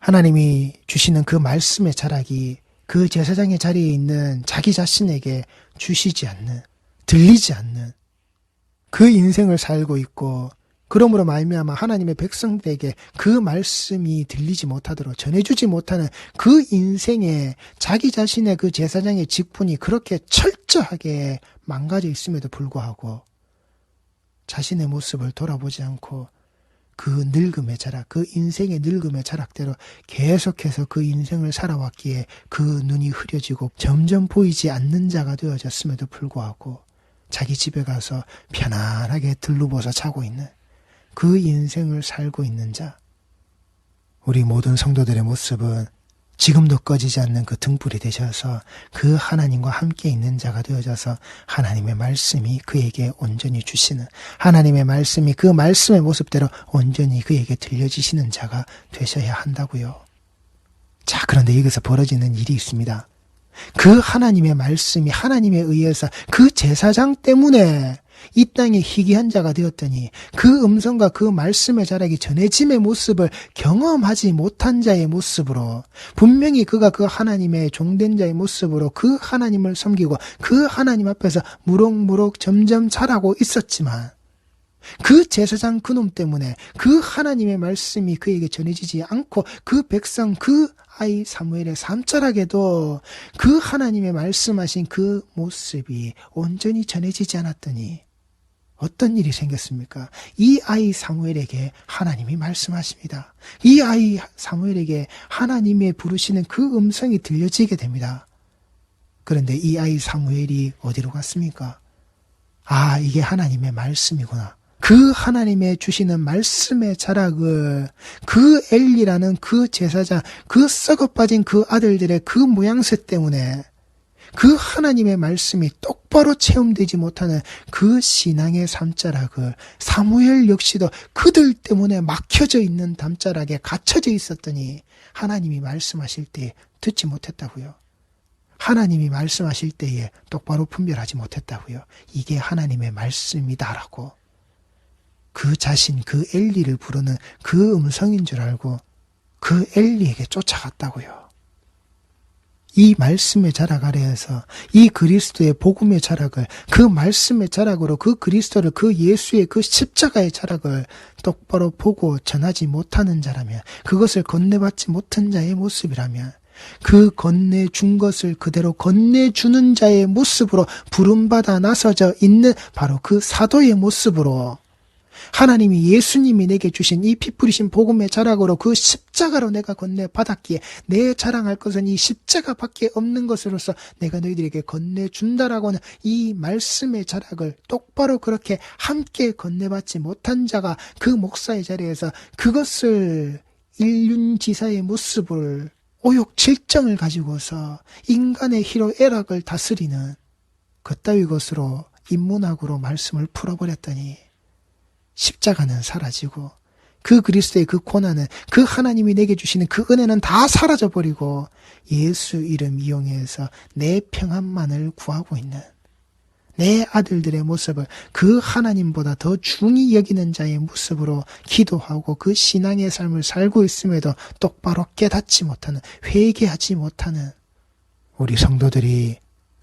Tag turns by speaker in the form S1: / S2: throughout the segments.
S1: 하나님이 주시는 그 말씀의 자락이 그 제사장의 자리에 있는 자기 자신에게 주시지 않는, 들리지 않는 그 인생을 살고 있고 그러므로 말미암아 하나님의 백성들에게 그 말씀이 들리지 못하도록 전해주지 못하는 그 인생에 자기 자신의 그 제사장의 직분이 그렇게 철저하게 망가져 있음에도 불구하고 자신의 모습을 돌아보지 않고 그 늙음의 자락, 그 인생의 늙음의 자락대로 계속해서 그 인생을 살아왔기에 그 눈이 흐려지고 점점 보이지 않는 자가 되어졌음에도 불구하고 자기 집에 가서 편안하게 들루보서 자고 있는 그 인생을 살고 있는 자. 우리 모든 성도들의 모습은 지금도 꺼지지 않는 그 등불이 되셔서 그 하나님과 함께 있는 자가 되어져서 하나님의 말씀이 그에게 온전히 주시는 하나님의 말씀이 그 말씀의 모습대로 온전히 그에게 들려지시는 자가 되셔야 한다고요. 자, 그런데 여기서 벌어지는 일이 있습니다. 그 하나님의 말씀이 하나님에 의해서 그 제사장 때문에 이 땅에 희귀한 자가 되었더니 그 음성과 그 말씀의 자락이 전해짐의 모습을 경험하지 못한 자의 모습으로 분명히 그가 그 하나님의 종된 자의 모습으로 그 하나님을 섬기고 그 하나님 앞에서 무럭무럭 점점 자라고 있었지만 그 제사장 그놈 때문에 그 하나님의 말씀이 그에게 전해지지 않고 그 백성 그 아이 사무엘의 삼철하게도 그 하나님의 말씀하신 그 모습이 온전히 전해지지 않았더니 어떤 일이 생겼습니까? 이 아이 사무엘에게 하나님이 말씀하십니다. 이 아이 사무엘에게 하나님의 부르시는 그 음성이 들려지게 됩니다. 그런데 이 아이 사무엘이 어디로 갔습니까? 아, 이게 하나님의 말씀이구나. 그 하나님의 주시는 말씀의 자락을 그 엘리라는 그 제사장, 그 썩어 빠진 그 아들들의 그 모양새 때문에 그 하나님의 말씀이 똑바로 체험되지 못하는 그 신앙의 담자락을 사무엘 역시도 그들 때문에 막혀져 있는 담자락에 갇혀져 있었더니 하나님이 말씀하실 때 듣지 못했다고요. 하나님이 말씀하실 때에 똑바로 분별하지 못했다고요. 이게 하나님의 말씀이다라고. 그 자신, 그 엘리를 부르는 그 음성인 줄 알고 그 엘리에게 쫓아갔다고요. 이 말씀의 자락 아래에서 이 그리스도의 복음의 자락을 그 말씀의 자락으로 그 그리스도를 그 예수의 그 십자가의 자락을 똑바로 보고 전하지 못하는 자라면 그것을 건네받지 못한 자의 모습이라면 그 건네준 것을 그대로 건네주는 자의 모습으로 부름받아 나서져 있는 바로 그 사도의 모습으로 하나님이 예수님이 내게 주신 이 피 뿌리신 복음의 자락으로 그 십자가로 내가 건네 받았기에 내 자랑할 것은 이 십자가밖에 없는 것으로서 내가 너희들에게 건네 준다라고는 이 말씀의 자락을 똑바로 그렇게 함께 건네받지 못한 자가 그 목사의 자리에서 그것을 일륜지사의 모습을 오욕 칠정을 가지고서 인간의 희로 애락을 다스리는 그따위 것으로 인문학으로 말씀을 풀어버렸더니 십자가는 사라지고 그 그리스도의 그 고난은 그 하나님이 내게 주시는 그 은혜는 다 사라져 버리고 예수 이름 이용해서 내 평안만을 구하고 있는 내 아들들의 모습을 그 하나님보다 더 중히 여기는 자의 모습으로 기도하고 그 신앙의 삶을 살고 있음에도 똑바로 깨닫지 못하는 회개하지 못하는 우리 성도들이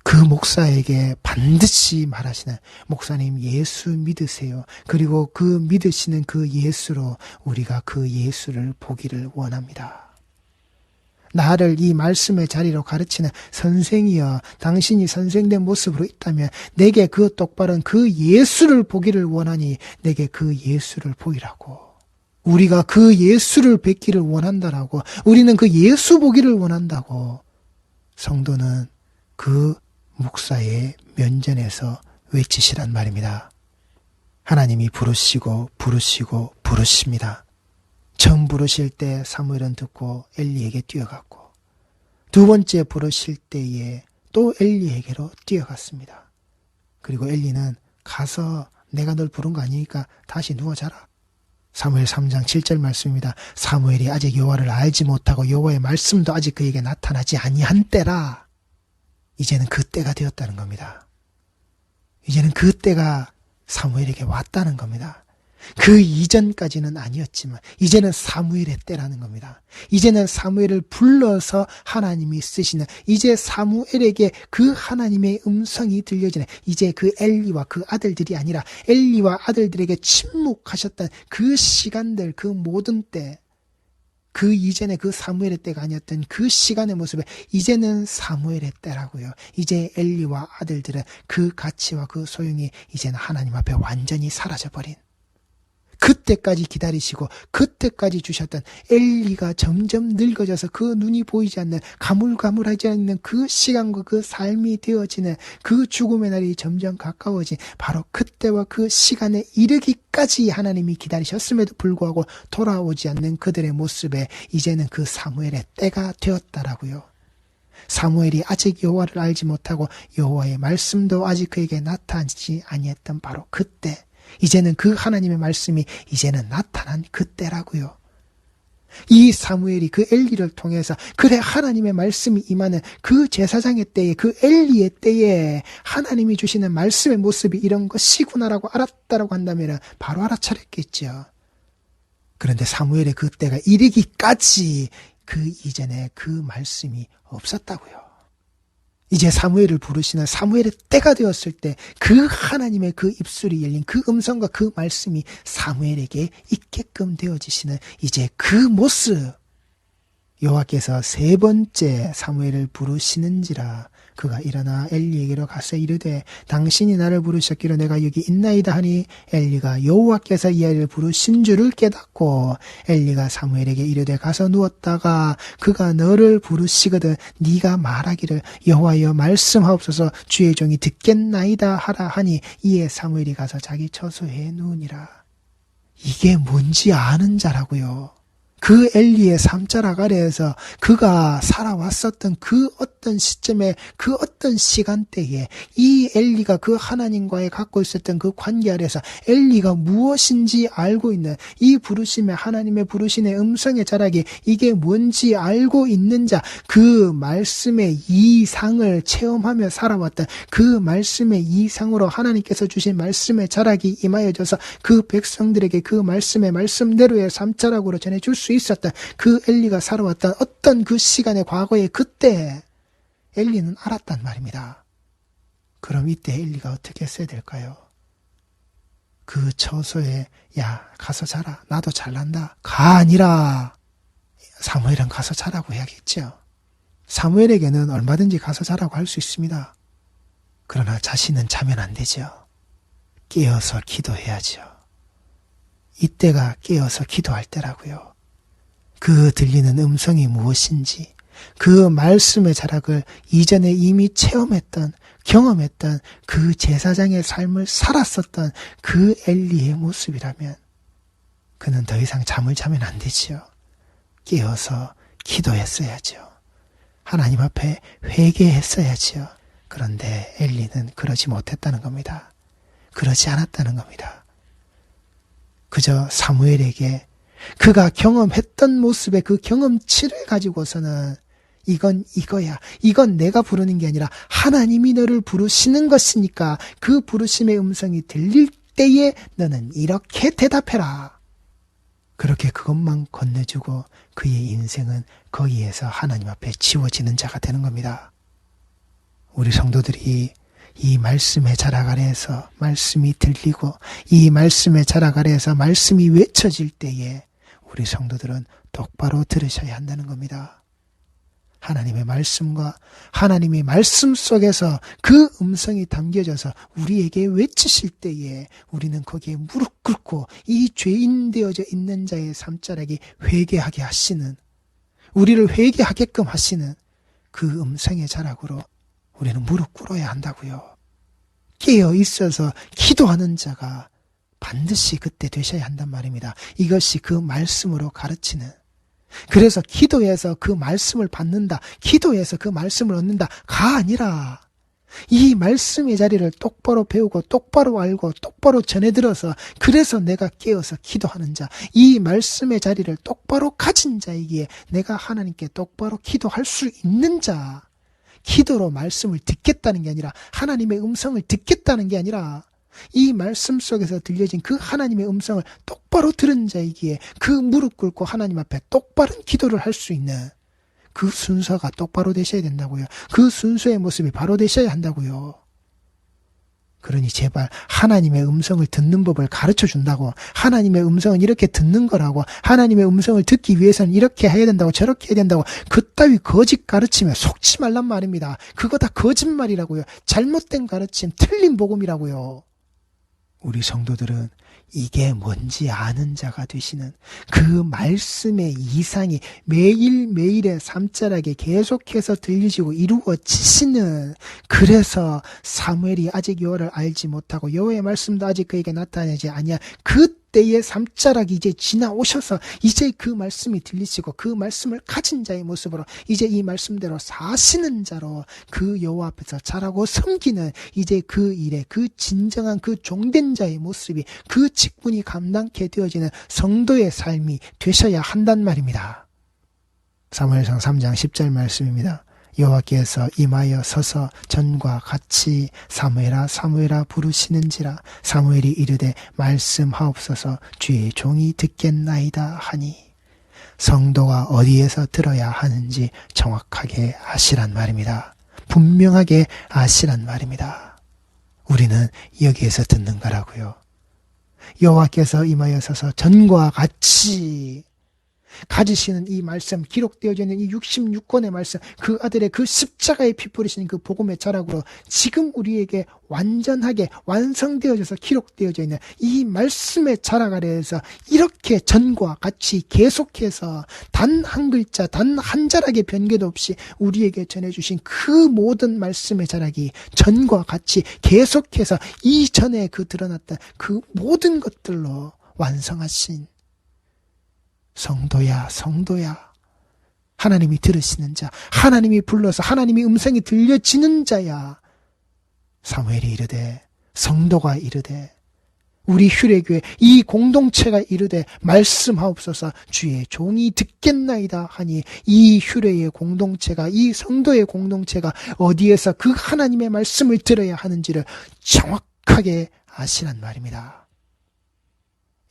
S1: 그 목사에게 반드시 말하시는 목사님 예수 믿으세요. 그리고 그 믿으시는 그 예수로 우리가 그 예수를 보기를 원합니다. 나를 이 말씀의 자리로 가르치는 선생이여 당신이 선생된 모습으로 있다면 내게 그 똑바른 그 예수를 보기를 원하니 내게 그 예수를 보이라고. 우리가 그 예수를 뵙기를 원한다라고. 우리는 그 예수 보기를 원한다고. 성도는 그 목사의 면전에서 외치시란 말입니다. 하나님이 부르시고 부르시고 부르십니다. 처음 부르실 때 사무엘은 듣고 엘리에게 뛰어갔고 두 번째 부르실 때에 또 엘리에게로 뛰어갔습니다. 그리고 엘리는 가서 내가 널 부른 거 아니니까 다시 누워 자라. 사무엘 3장 7절 말씀입니다. 사무엘이 아직 여호와를 알지 못하고 여호와의 말씀도 아직 그에게 나타나지 아니한 때라. 이제는 그 때가 되었다는 겁니다. 이제는 그 때가 사무엘에게 왔다는 겁니다. 그 이전까지는 아니었지만 이제는 사무엘의 때라는 겁니다. 이제는 사무엘을 불러서 하나님이 쓰시는 이제 사무엘에게 그 하나님의 음성이 들려지는 이제 그 엘리와 그 아들들이 아니라 엘리와 아들들에게 침묵하셨던 그 시간들 그 모든 때 그 이전에 그 사무엘의 때가 아니었던 그 시간의 모습에 이제는 사무엘의 때라고요. 이제 엘리와 아들들은 그 가치와 그 소용이 이제는 하나님 앞에 완전히 사라져버린 그때까지 기다리시고 그때까지 주셨던 엘리가 점점 늙어져서 그 눈이 보이지 않는 가물가물하지 않는 그 시간과 그 삶이 되어지는 그 죽음의 날이 점점 가까워진 바로 그때와 그 시간에 이르기까지 하나님이 기다리셨음에도 불구하고 돌아오지 않는 그들의 모습에 이제는 그 사무엘의 때가 되었다라고요. 사무엘이 아직 여호와를 알지 못하고 여호와의 말씀도 아직 그에게 나타나지 아니했던 바로 그때 이제는 그 하나님의 말씀이 이제는 나타난 그때라고요. 이 사무엘이 그 엘리를 통해서 그래 하나님의 말씀이 임하는 그 제사장의 때에 그 엘리의 때에 하나님이 주시는 말씀의 모습이 이런 것이구나라고 알았다라고 한다면 바로 알아차렸겠죠. 그런데 사무엘의 그 때가 이르기까지 그 이전에 그 말씀이 없었다고요. 이제 사무엘을 부르시는 사무엘의 때가 되었을 때 그 하나님의 그 입술이 열린 그 음성과 그 말씀이 사무엘에게 있게끔 되어지시는 이제 그 모습. 여호와께서 세 번째 사무엘을 부르시는지라 그가 일어나 엘리에게로 가서 이르되 당신이 나를 부르셨기로 내가 여기 있나이다 하니 엘리가 여호와께서 이 아이를 부르신 줄을 깨닫고 엘리가 사무엘에게 이르되 가서 누웠다가 그가 너를 부르시거든 네가 말하기를 여호와여 말씀하옵소서 주의 종이 듣겠나이다 하라 하니 이에 사무엘이 가서 자기 처소에 누우니라 이게 뭔지 아는 자라고요. 그 엘리의 삼자락 아래에서 그가 살아왔었던 그 어떤 시점에 그 어떤 시간대에 이 엘리가 그 하나님과의 갖고 있었던 그 관계 아래에서 엘리가 무엇인지 알고 있는 이 부르심의 하나님의 부르심의 음성의 자락이 이게 뭔지 알고 있는 자 그 말씀의 이상을 체험하며 살아왔던 그 말씀의 이상으로 하나님께서 주신 말씀의 자락이 임하여져서 그 백성들에게 그 말씀의 말씀대로의 삼자락으로 전해줄 수 있었던 그 엘리가 살아왔던 어떤 그 시간의 과거의 그때 엘리는 알았단 말입니다. 그럼 이때 엘리가 어떻게 했어야 될까요? 그 처소에 야 가서 자라 나도 잘난다 가 아니라 사무엘은 가서 자라고 해야겠죠. 사무엘에게는 얼마든지 가서 자라고 할 수 있습니다. 그러나 자신은 자면 안 되죠. 깨어서 기도해야죠. 이때가 깨어서 기도할 때라고요. 그 들리는 음성이 무엇인지, 그 말씀의 자락을 이전에 이미 체험했던, 경험했던 그 제사장의 삶을 살았었던 그 엘리의 모습이라면, 그는 더 이상 잠을 자면 안 되지요. 깨어서 기도했어야죠. 하나님 앞에 회개했어야지요. 그런데 엘리는 그러지 못했다는 겁니다. 그러지 않았다는 겁니다. 그저 사무엘에게 그가 경험했던 모습의 그 경험치를 가지고서는 이건 이거야. 이건 내가 부르는 게 아니라 하나님이 너를 부르시는 것이니까 그 부르심의 음성이 들릴 때에 너는 이렇게 대답해라. 그렇게 그것만 건네주고 그의 인생은 거기에서 하나님 앞에 지워지는 자가 되는 겁니다. 우리 성도들이 이 말씀의 자락 아래에서 말씀이 들리고 이 말씀의 자락 아래에서 말씀이 외쳐질 때에 우리 성도들은 똑바로 들으셔야 한다는 겁니다. 하나님의 말씀과 하나님의 말씀 속에서 그 음성이 담겨져서 우리에게 외치실 때에 우리는 거기에 무릎 꿇고 이 죄인 되어져 있는 자의 삼자락이 회개하게 하시는 우리를 회개하게끔 하시는 그 음성의 자락으로 우리는 무릎 꿇어야 한다고요. 깨어 있어서 기도하는 자가 반드시 그때 되셔야 한단 말입니다. 이것이 그 말씀으로 가르치는 그래서 기도해서 그 말씀을 받는다. 기도해서 그 말씀을 얻는다 가 아니라 이 말씀의 자리를 똑바로 배우고 똑바로 알고 똑바로 전해 들어서 그래서 내가 깨어서 기도하는 자, 이 말씀의 자리를 똑바로 가진 자이기에 내가 하나님께 똑바로 기도할 수 있는 자, 기도로 말씀을 듣겠다는 게 아니라 하나님의 음성을 듣겠다는 게 아니라 이 말씀 속에서 들려진 그 하나님의 음성을 똑바로 들은 자이기에 그 무릎 꿇고 하나님 앞에 똑바른 기도를 할 수 있는 그 순서가 똑바로 되셔야 된다고요. 그 순서의 모습이 바로 되셔야 한다고요. 그러니 제발 하나님의 음성을 듣는 법을 가르쳐 준다고 하나님의 음성은 이렇게 듣는 거라고 하나님의 음성을 듣기 위해서는 이렇게 해야 된다고 저렇게 해야 된다고 그따위 거짓 가르치면 속지 말란 말입니다. 그거 다 거짓말이라고요. 잘못된 가르침, 틀린 복음이라고요. 우리 성도들은 이게 뭔지 아는 자가 되시는 그 말씀의 이상이 매일매일의 삶자락에 계속해서 들리시고 이루어지시는 그래서 사무엘이 아직 여호와를 알지 못하고 여호와의 말씀도 아직 그에게 나타나지 아니야 그 때의 삶자락이 이제 지나오셔서 이제 그 말씀이 들리시고 그 말씀을 가진 자의 모습으로 이제 이 말씀대로 사시는 자로 그 여호와 앞에서 자라고 섬기는 이제 그 일에 그 진정한 그 종된 자의 모습이 그 직분이 감당케 되어지는 성도의 삶이 되셔야 한단 말입니다. 사무엘상 3장 10절 말씀입니다. 여호와께서 임하여 서서 전과 같이 사무엘아 사무엘아 부르시는지라 사무엘이 이르되 말씀하옵소서 주의 종이 듣겠나이다 하니 성도가 어디에서 들어야 하는지 정확하게 아시란 말입니다. 분명하게 아시란 말입니다. 우리는 여기에서 듣는 거라고요. 여호와께서 임하여 서서 전과 같이 가지시는 이 말씀, 기록되어져 있는 이 66권의 말씀, 그 아들의 그 십자가에 피 뿌리시는 그 복음의 자락으로 지금 우리에게 완전하게 완성되어져서 기록되어져 있는 이 말씀의 자락 아래에서 이렇게 전과 같이 계속해서 단 한 글자, 단 한 자락의 변개도 없이 우리에게 전해주신 그 모든 말씀의 자락이 전과 같이 계속해서 이전에 그 드러났던 그 모든 것들로 완성하신 성도야, 성도야. 하나님이 들으시는 자, 하나님이 불러서 하나님이 음성이 들려지는 자야. 사무엘이 이르되, 성도가 이르되, 우리 휴례교회 이 공동체가 이르되 말씀하옵소서 주의 종이 듣겠나이다 하니 이 휴례의 공동체가 이 성도의 공동체가 어디에서 그 하나님의 말씀을 들어야 하는지를 정확하게 아시란 말입니다.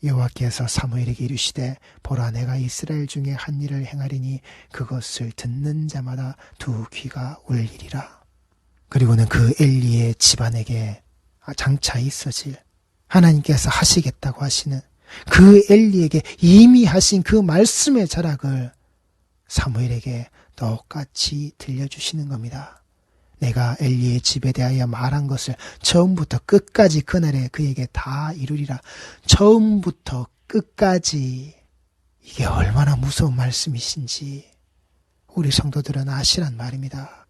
S1: 여호와께서 사무엘에게 이르시되 보라 내가 이스라엘 중에 한 일을 행하리니 그것을 듣는 자마다 두 귀가 울리리라. 그리고는 그 엘리의 집안에게 장차 있어질 하나님께서 하시겠다고 하시는 그 엘리에게 이미 하신 그 말씀의 자락을 사무엘에게 똑같이 들려주시는 겁니다. 내가 엘리의 집에 대하여 말한 것을 처음부터 끝까지 그날에 그에게 다 이루리라. 처음부터 끝까지 이게 얼마나 무서운 말씀이신지 우리 성도들은 아시란 말입니다.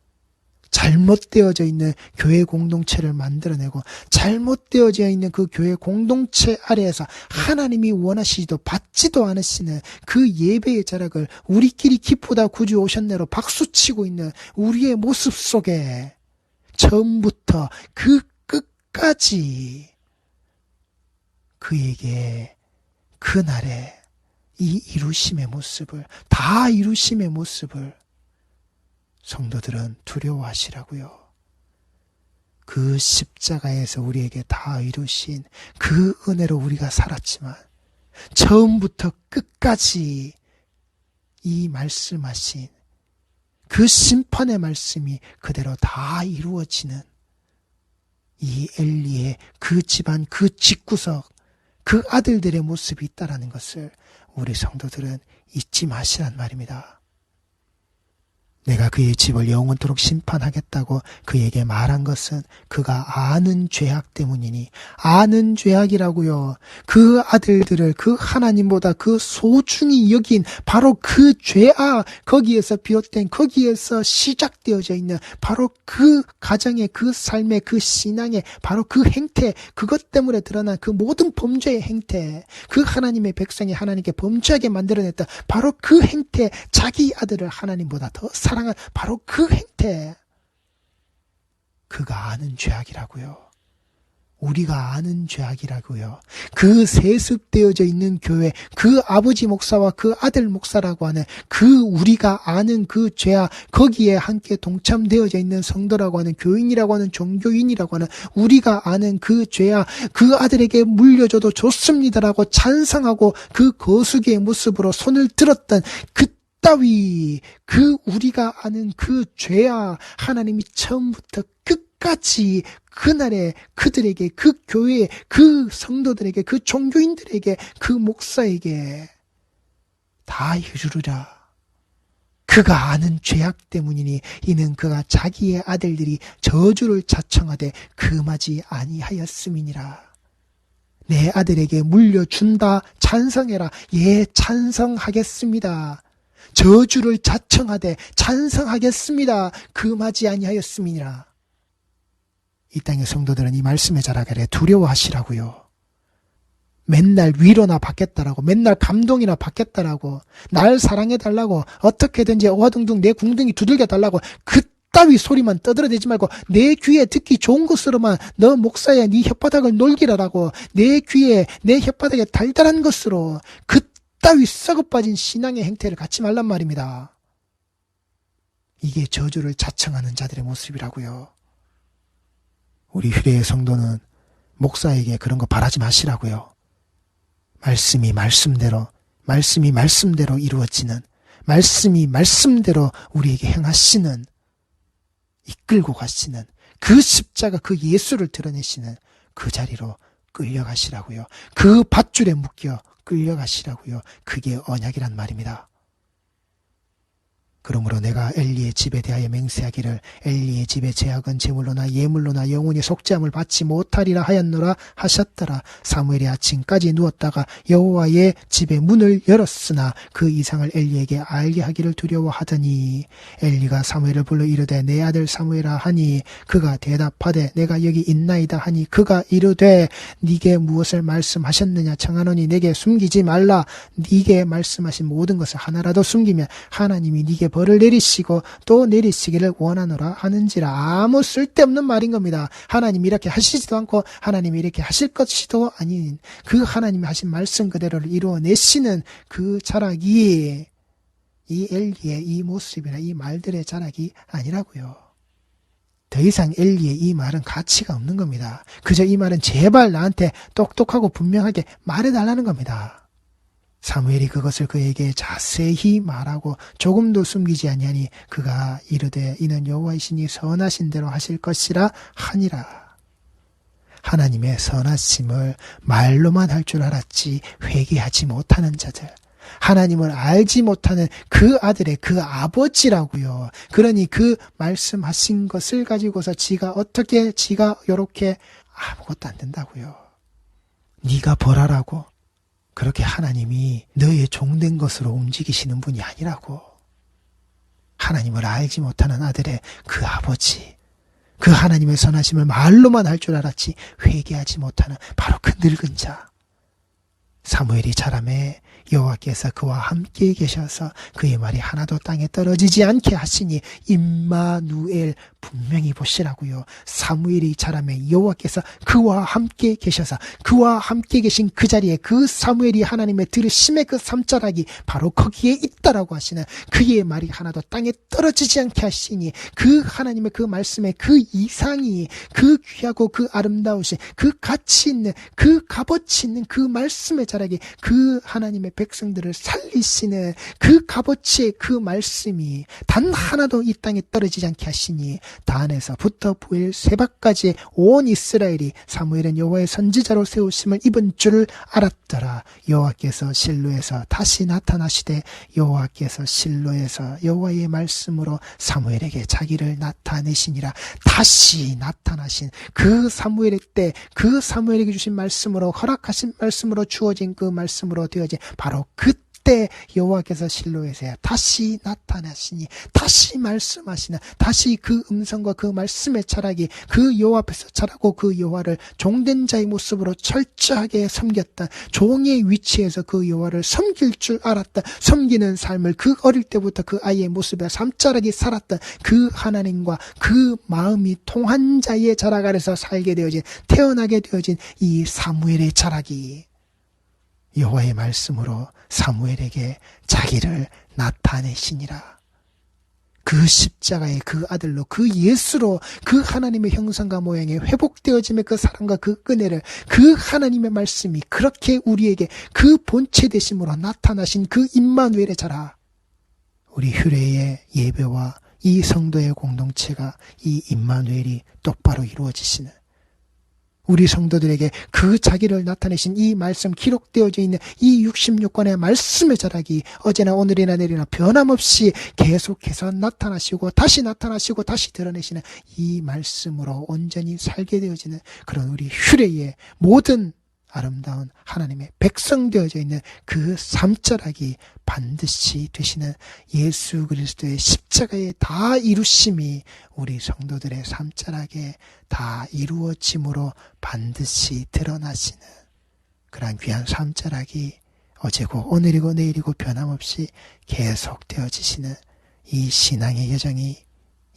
S1: 잘못되어져 있는 교회 공동체를 만들어내고 잘못되어져 있는 그 교회 공동체 아래에서 하나님이 원하시지도 받지도 않으시는 그 예배의 자락을 우리끼리 기쁘다 구주 오셨네로 박수치고 있는 우리의 모습 속에 처음부터 그 끝까지 그에게 그날의 이 이루심의 모습을 다 이루심의 모습을 성도들은 두려워하시라고요. 그 십자가에서 우리에게 다 이루신 그 은혜로 우리가 살았지만 처음부터 끝까지 이 말씀하신 그 심판의 말씀이 그대로 다 이루어지는 이 엘리의 그 집안 그 집구석 그 아들들의 모습이 있다라는 것을 우리 성도들은 잊지 마시란 말입니다. 내가 그의 집을 영원토록 심판하겠다고 그에게 말한 것은 그가 아는 죄악 때문이니 아는 죄악이라고요. 그 아들들을 그 하나님보다 그 소중히 여긴 바로 그 죄악 거기에서 비롯된 거기에서 시작되어져 있는 바로 그 가정의 그 삶의 그 신앙의 바로 그 행태 그것 때문에 드러난 그 모든 범죄의 행태 그 하나님의 백성이 하나님께 범죄하게 만들어냈다 바로 그 행태 자기 아들을 하나님보다 더 사랑 사랑한 바로 그 행태. 그가 아는 죄악이라고요. 우리가 아는 죄악이라고요. 그 세습되어져 있는 교회, 그 아버지 목사와 그 아들 목사라고 하는 그 우리가 아는 그 죄악, 거기에 함께 동참되어져 있는 성도라고 하는 교인이라고 하는 종교인이라고 하는 우리가 아는 그 죄악, 그 아들에게 물려줘도 좋습니다라고 찬성하고 그 거수기의 모습으로 손을 들었던 그 따위 그 우리가 아는 그 죄악 하나님이 처음부터 끝까지 그날에 그들에게 그 교회 그 성도들에게 그 종교인들에게 그 목사에게 다 이루리라. 그가 아는 죄악 때문이니 이는 그가 자기의 아들들이 저주를 자청하되 금하지 아니하였음이니라. 내 아들에게 물려준다 찬성해라. 예 찬성하겠습니다. 저주를 자청하되 찬성하겠습니다. 금하지 아니하였음이니라. 이 땅의 성도들은 이 말씀에 자라가래 두려워하시라고요. 맨날 위로나 받겠다라고, 맨날 감동이나 받겠다라고, 날 사랑해달라고, 어떻게든지 어화둥둥 내 궁둥이 두들겨달라고, 그따위 소리만 떠들어대지 말고, 내 귀에 듣기 좋은 것으로만 너 목사야 네 혓바닥을 놀기라라고, 내 귀에, 내 혓바닥에 달달한 것으로, 그 따위 썩어빠진 신앙의 행태를 갖지 말란 말입니다. 이게 저주를 자청하는 자들의 모습이라고요. 우리 휴대의 성도는 목사에게 그런 거 바라지 마시라고요. 말씀이 말씀대로, 말씀이 말씀대로 이루어지는, 말씀이 말씀대로 우리에게 행하시는, 이끌고 가시는, 그 십자가 그 예수를 드러내시는 그 자리로 끌려가시라고요. 그 밧줄에 묶여 끌려가시라고요. 그게 언약이란 말입니다. 그러므로 내가 엘리의 집에 대하여 맹세하기를 엘리의 집의 제약은 제물로나 예물로나 영혼이 속죄함을 받지 못하리라 하였노라 하셨더라. 사무엘이 아침까지 누웠다가 여호와의 집의 문을 열었으나 그 이상을 엘리에게 알게 하기를 두려워하더니 엘리가 사무엘을 불러 이르되 내 아들 사무엘아 하니 그가 대답하되 내가 여기 있나이다 하니 그가 이르되 네게 무엇을 말씀하셨느냐 청하노니 내게 숨기지 말라. 네게 말씀하신 모든 것을 하나라도 숨기면 하나님이 네게 벌을 내리시고 또 내리시기를 원하노라 하는지라 아무 쓸데없는 말인 겁니다. 하나님이 이렇게 하시지도 않고 하나님이 이렇게 하실 것이도 아닌 그 하나님이 하신 말씀 그대로를 이루어내시는 그 자락이 이 엘리의 이 모습이나 이 말들의 자락이 아니라고요. 더 이상 엘리의 이 말은 가치가 없는 겁니다. 그저 이 말은 제발 나한테 똑똑하고 분명하게 말해달라는 겁니다. 사무엘이 그것을 그에게 자세히 말하고 조금도 숨기지 아니하니 그가 이르되 이는 여호와의 신이 선하신 대로 하실 것이라 하니라. 하나님의 선하심을 말로만 할 줄 알았지 회개하지 못하는 자들. 하나님을 알지 못하는 그 아들의 그 아버지라고요. 그러니 그 말씀하신 것을 가지고서 지가 어떻게 지가 요렇게 아무것도 안 된다고요. 네가 벌하라고 그렇게 하나님이 너의 종된 것으로 움직이시는 분이 아니라고. 하나님을 알지 못하는 아들의 그 아버지, 그 하나님의 선하심을 말로만 할 줄 알았지 회개하지 못하는 바로 그 늙은 자. 사무엘이 자라매 여호와께서 그와 함께 계셔서 그의 말이 하나도 땅에 떨어지지 않게 하시니 임마누엘 분명히 보시라고요. 사무엘이 자라매 여호와께서 그와 함께 계셔서 그와 함께 계신 그 자리에 그 사무엘이 하나님의 들으심의 그 삼자락이 바로 거기에 있다라고 하시는 그의 말이 하나도 땅에 떨어지지 않게 하시니 그 하나님의 그 말씀의 그 이상이 그 귀하고 그 아름다우신 그 가치 있는 그 값어치 있는 그 말씀의 자락이 그 하나님의 백성들을 살리시는 그 값어치의 그 말씀이 단 하나도 이 땅에 떨어지지 않게 하시니 단에서부터 부엘 세바까지 온 이스라엘이 사무엘은 여호와의 선지자로 세우심을 입은 줄을 알았더라. 여호와께서 실로에서 다시 나타나시되 여호와께서 실로에서 여호와의 말씀으로 사무엘에게 자기를 나타내시니라. 다시 나타나신 그 사무엘의 때 그 사무엘에게 주신 말씀으로 허락하신 말씀으로 주어진 그 말씀으로 되어진 바로 그 그때 여호와께서 실로에서 다시 나타나시니 다시 말씀하시는 다시 그 음성과 그 말씀의 자락이 그 여호와 앞에서 자라고 그 여호와를 종된 자의 모습으로 철저하게 섬겼던 종의 위치에서 그 여호와를 섬길 줄 알았던 섬기는 삶을 그 어릴 때부터 그 아이의 모습에 삼자락이 살았던 그 하나님과 그 마음이 통한 자의 자락 아래서 살게 되어진 태어나게 되어진 이 사무엘의 자락이 여호와의 말씀으로 사무엘에게 자기를 나타내시니라. 그 십자가의 그 아들로 그 예수로 그 하나님의 형상과 모양에 회복되어짐의 그 사랑과 그 은혜를 그 하나님의 말씀이 그렇게 우리에게 그 본체 되심으로 나타나신 그 임마누엘의 자라 우리 휴례의 예배와 이 성도의 공동체가 이 임마누엘이 똑바로 이루어지시는 우리 성도들에게 그 자기를 나타내신 이 말씀 기록되어져 있는 이 66권의 말씀의 자락이 어제나 오늘이나 내일이나 변함없이 계속해서 나타나시고 다시 나타나시고 다시 드러내시는 이 말씀으로 온전히 살게 되어지는 그런 우리 휴례의 모든 아름다운 하나님의 백성 되어져 있는 그 삼자락이 반드시 되시는 예수 그리스도의 십자가의 다 이루심이 우리 성도들의 삼자락에 다 이루어짐으로 반드시 드러나시는 그러한 귀한 삼자락이 어제고 오늘이고 내일이고 변함없이 계속 되어지시는 이 신앙의 여정이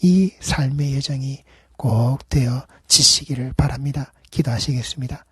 S1: 이 삶의 여정이 꼭 되어 지시기를 바랍니다. 기도하시겠습니다.